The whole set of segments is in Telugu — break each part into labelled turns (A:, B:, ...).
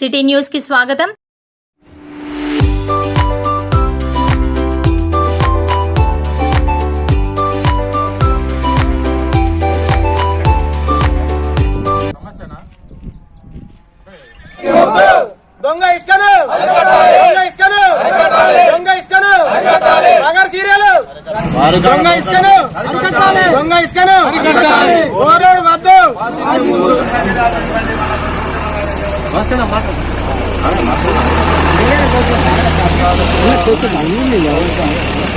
A: సిటీ న్యూస్కి స్వాగతం.
B: దొంగ ఇస్కను! దొంగ ఇస్కను! దొంగ ఇస్కను! మగర్ సీరియల్! దొంగ ఇస్కను! దొంగ ఇస్కను! ఓరోడు వద్దు!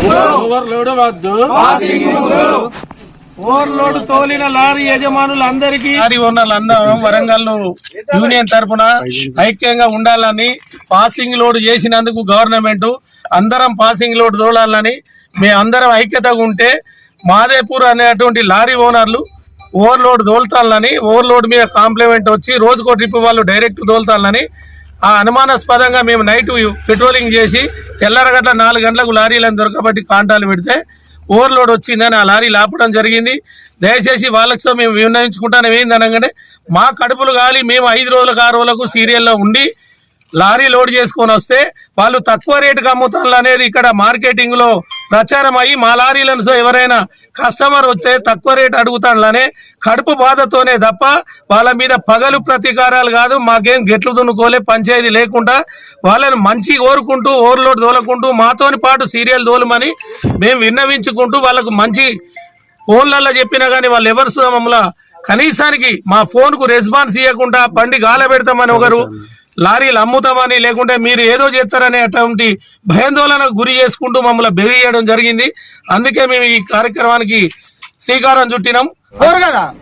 C: ఓవర్లోడ్ వద్దు. ఓవర్లోడ్ తోలిన లారీ యజమానులందరికీ లారీ ఓనర్లు అందరం వరంగల్ యూనియన్ తరపున ఐక్యంగా ఉండాలని పాసింగ్ లోడ్ చేసినందుకు గవర్నమెంట్ అందరం పాసింగ్ లోడ్ తోలాలని మేము అందరం ఐక్యతగా ఉంటే మాదేపూర్ అనేటువంటి లారీ ఓనర్లు ఓవర్లోడ్ దోల్తాలని ఓవర్లోడ్ మీద కాంప్లిమెంట్ వచ్చి రోజుకో ట్రిప్ వాళ్ళు డైరెక్ట్ దోల్తాలని ఆ అనుమానాస్పదంగా మేము నైట్ పెట్రోలింగ్ చేసి తెల్లరగట్ల నాలుగు గంటలకు లారీలను దొరకబట్టి కాంటాలు పెడితే ఓవర్లోడ్ వచ్చిందని ఆ లారీ లాపడం జరిగింది. దయచేసి వాళ్ళతో మేము విన్నవించుకుంటాను. ఏంది అనగానే మా కడుపులు గాలి మేము ఐదు రోజులకు ఆరు రోజులకు సీరియల్లో ఉండి లారీ లోడ్ చేసుకొని వస్తే వాళ్ళు తక్కువ రేటుకి అమ్ముతారు అనేది ఇక్కడ మార్కెటింగ్లో ప్రచారం అయ్యి మా లారీలను సో ఎవరైనా కస్టమర్ వస్తే తక్కువ రేటు అడుగుతానులనే కడుపు బాధతోనే తప్ప వాళ్ళ మీద పగలు ప్రతీకారాలు కాదు మాకేం గెట్లు దున్నుకోలే పంచాయతీ లేకుండా వాళ్ళని మంచి కోరుకుంటూ ఓవర్లోడ్ తోలకుంటూ మాతోని పాటు సీరియల్ తోలమని మేము విన్నవించుకుంటూ వాళ్ళకు మంచి ఫోన్లలో చెప్పినా కానీ వాళ్ళు ఎవరు మమ్మల్ని కనీసానికి మా ఫోన్కు రెస్పాన్స్ ఇవ్వకుండా బండి గాల పెడతామని ఒకరు లారీలు అమ్ముతామని లేకుంటే మీరు ఏదో చేస్తారనే అటువంటి భయాందోళనకు గురి చేసుకుంటూ మమ్మల్ని బెదిరియడం జరిగింది. అందుకే మేము ఈ కార్యక్రమానికి శ్రీకారం చుట్టినాం.
B: కదా?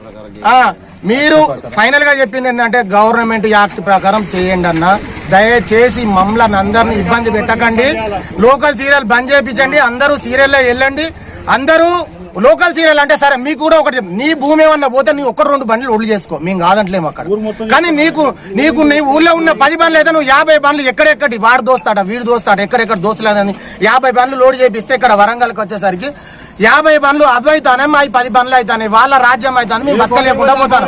B: మీరు ఫైనల్గా చెప్పింది ఏంటంటే గవర్నమెంట్ యాక్ట్ ప్రకారం చేయండి అన్న. దయచేసి మమ్మల్ని అందరిని ఇబ్బంది పెట్టకండి. లోకల్ సీరియల్ బంద్ చేయించండి. అందరూ సీరియల్లో వెళ్ళండి. అందరూ లోకల్ సీరియల్ అంటే సరే మీకు కూడా ఒకటి నీ భూమి ఏమన్నా పోతే నీ ఒక్క రెండు బండ్లు ఒళ్ళు చేసుకో. మేము కాదంటలేము అక్కడ. కానీ నీకు నీకు నీ ఊర్లో ఉన్న పది బండ్లు అయితే నువ్వు యాభై బండ్లు ఎక్కడెక్కడి వాడు దోస్తాడా వీడు దోస్తాడు ఎక్కడెక్కడ దోస్తలేదని యాభై బండ్లు లోడ్ చేపిస్తే ఇక్కడ వరంగల్కి వచ్చేసరికి యాభై బండ్లు అవి అవుతానే మా పది బండ్లు అవుతాయి వాళ్ళ రాజ్యం అవుతాను మేము బతకలేకుండా పోతాను.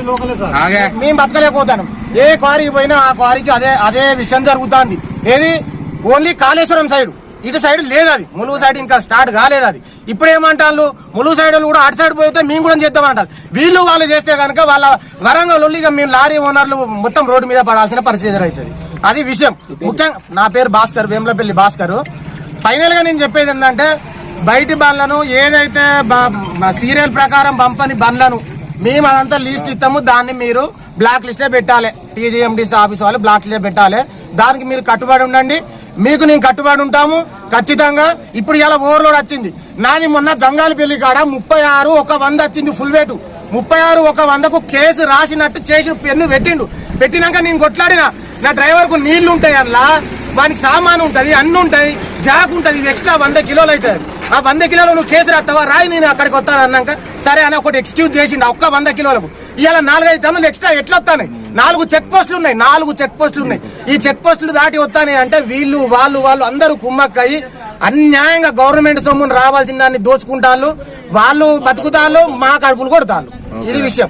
B: మేము బతకలేకపోతాను. ఏ క్వారీకి పోయినా ఆ క్వారీకి అదే అదే విషయం జరుగుతుంది. ఏది? Only Kaleshwaram side. ఇటు సైడ్ లేదు అది. ములుగు సైడ్ ఇంకా స్టార్ట్ కాలేదు అది. ఇప్పుడు ఏమంటారు ములుగు సైడ్ వాళ్ళు కూడా అటు సైడ్ పోతే మేము కూడా చేద్దామంటారు. వీళ్ళు వాళ్ళు చేస్తే కనుక వాళ్ళ వరంగల్ ఇక మేము లారీ ఓనర్లు మొత్తం రోడ్డు మీద పడాల్సిన పరిస్థితి అవుతుంది అది విషయం. ముఖ్యంగా నా పేరు భాస్కర్ వేములపల్లి భాస్కర్. ఫైనల్గా నేను చెప్పేది ఏంటంటే బయటి బండ్లను ఏదైతే సీరియల్ ప్రకారం పంపని బండ్లను మేము అదంతా లిస్ట్ ఇస్తాము. దాన్ని మీరు బ్లాక్ లిస్టే పెట్టాలి. టీజీఎండిసి ఆఫీస్ వాళ్ళు బ్లాక్ లిస్టే పెట్టాలి. దానికి మీరు కట్టుబడి ఉండండి. మీకు నేను కట్టుబడి ఉంటాము. ఖచ్చితంగా ఇప్పుడు ఇలా ఓవర్లోడ్ వచ్చింది. నాది మొన్న జంగాలి పెళ్ళి కాడ ముప్పై ఆరు ఒక వంద వచ్చింది ఫుల్ వేటు ముప్పై ఆరు ఒక వందకు కేసు రాసినట్టు చేసి పెన్ను పెట్టిండు. పెట్టినాక నేను కొట్లాడిన. నా డ్రైవర్కు నీళ్ళు ఉంటాయి అందులో వానికి సామాను ఉంటుంది అన్ను ఉంటాయి జాక్ ఉంటుంది ఎక్స్ట్రా వంద కిలోలు అవుతుంది. ఆ వంద కిలోలు నువ్వు కేసు రాస్తావా? రాయి నేను అక్కడికి వస్తాను అన్నాక సరే అని ఒకటి ఎక్స్క్యూజ్ చేసిండు ఒక్క వంద కిలోలకు. ఇలా నాలుగైదు టన్నులు ఎక్స్ట్రా ఎట్లా వస్తాయి నాలుగు చెక్ పోస్టులు ఉన్నాయి నాలుగు చెక్ పోస్టులు ఉన్నాయి. ఈ చెక్ పోస్టులు దాటి వస్తాయి అంటే వీళ్ళు వాళ్ళు వాళ్ళు అందరూ కుమ్మక్కయి అన్యాయంగా గవర్నమెంట్ సొమ్మును రావాల్సిన దాన్ని దోచుకుంటాళ్ళు. వాళ్ళు బతుకుతాళ్ళు మా కడుపులు కొడతాళ్ళు. ఇది విషయం.